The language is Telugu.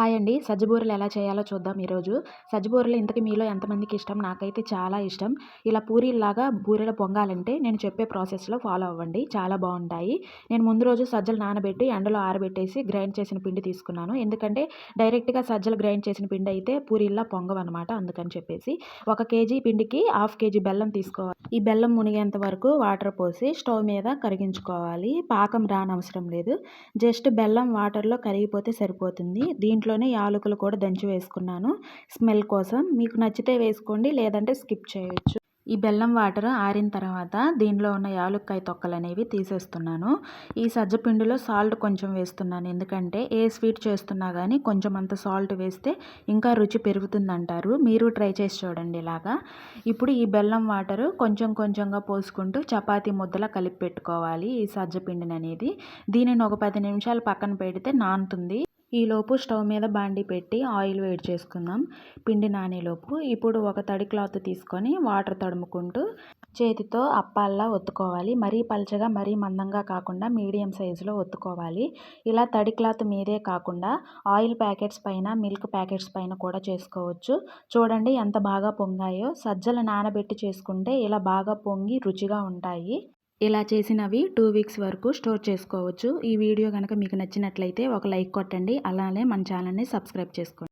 హాయ్ అండి. సజ్జబూరలు ఎలా చేయాలో చూద్దాం ఈరోజు. సజ్జబూరలు ఇంతకు మీలో ఎంతమందికి ఇష్టం? నాకైతే చాలా ఇష్టం. ఇలా పూరీలాగా బూరెలు పొంగాలంటే నేను చెప్పే ప్రాసెస్లో ఫాలో అవ్వండి. చాలా బాగుంటాయి. నేను ముందు రోజు సజ్జలు నానబెట్టి ఎండలో ఆరబెట్టేసి గ్రైండ్ చేసిన పిండి తీసుకున్నాను. ఎందుకంటే డైరెక్ట్గా సజ్జలు గ్రైండ్ చేసిన పిండి అయితే పూరీలా పొంగవన్నమాట అందుకని చెప్పేసి. ఒక కేజీ పిండికి హాఫ్ కేజీ బెల్లం తీసుకోవాలి. ఈ బెల్లం మునిగేంత వరకు వాటర్ పోసి స్టవ్ మీద కరిగించుకోవాలి. పాకం రానవసరం లేదు. జస్ట్ బెల్లం వాటర్లో కరిగిపోతే సరిపోతుంది. దీంట్లో దీంట్లోనే యాలకులు కూడా దంచి వేసుకున్నాను. స్మెల్ కోసం మీకు నచ్చితే వేసుకోండి లేదంటే స్కిప్ చేయొచ్చు. ఈ బెల్లం వాటర్ ఆరిన తర్వాత దీనిలో ఉన్న యాలుక్కాయ తొక్కలు అనేవి తీసేస్తున్నాను. ఈ సజ్జపిండిలో సాల్ట్ కొంచెం వేస్తున్నాను. ఎందుకంటే ఏ స్వీట్ చేస్తున్నా కానీ కొంచెం అంత సాల్ట్ వేస్తే ఇంకా రుచి పెరుగుతుందంటారు. మీరు ట్రై చేసి చూడండి ఇలాగా. ఇప్పుడు ఈ బెల్లం వాటర్ కొంచెం కొంచెంగా పోసుకుంటూ చపాతీ ముద్దలా కలిపి పెట్టుకోవాలి ఈ సజ్జపిండిని అనేది. దీనిని ఒక పది నిమిషాలు పక్కన పెడితే నానుతుంది. ఈలోపు స్టవ్ మీద బాండి పెట్టి ఆయిల్ వేడి చేసుకుందాం. పిండి నానేలోపు ఇప్పుడు ఒక తడి క్లాత్ తీసుకొని వాటర్ తడుముకుంటూ చేతితో అప్పాల్లా ఒత్తుకోవాలి. మరీ పల్చగా మరీ మందంగా కాకుండా మీడియం సైజులో ఒత్తుకోవాలి. ఇలా తడి క్లాత్ మీదే కాకుండా ఆయిల్ ప్యాకెట్స్ పైన మిల్క్ ప్యాకెట్స్ పైన కూడా చేసుకోవచ్చు. చూడండి ఎంత బాగా పొంగాయో. సజ్జలు నానబెట్టి చేసుకుంటే ఇలా బాగా పొంగి రుచిగా ఉంటాయి. ఇలా చేసినవి టూ వీక్స్ వరకు స్టోర్ చేసుకోవచ్చు. ఈ వీడియో కనుక మీకు నచ్చినట్లయితే ఒక లైక్ కొట్టండి. అలానే మన ఛానల్ని సబ్స్క్రైబ్ చేసుకోండి.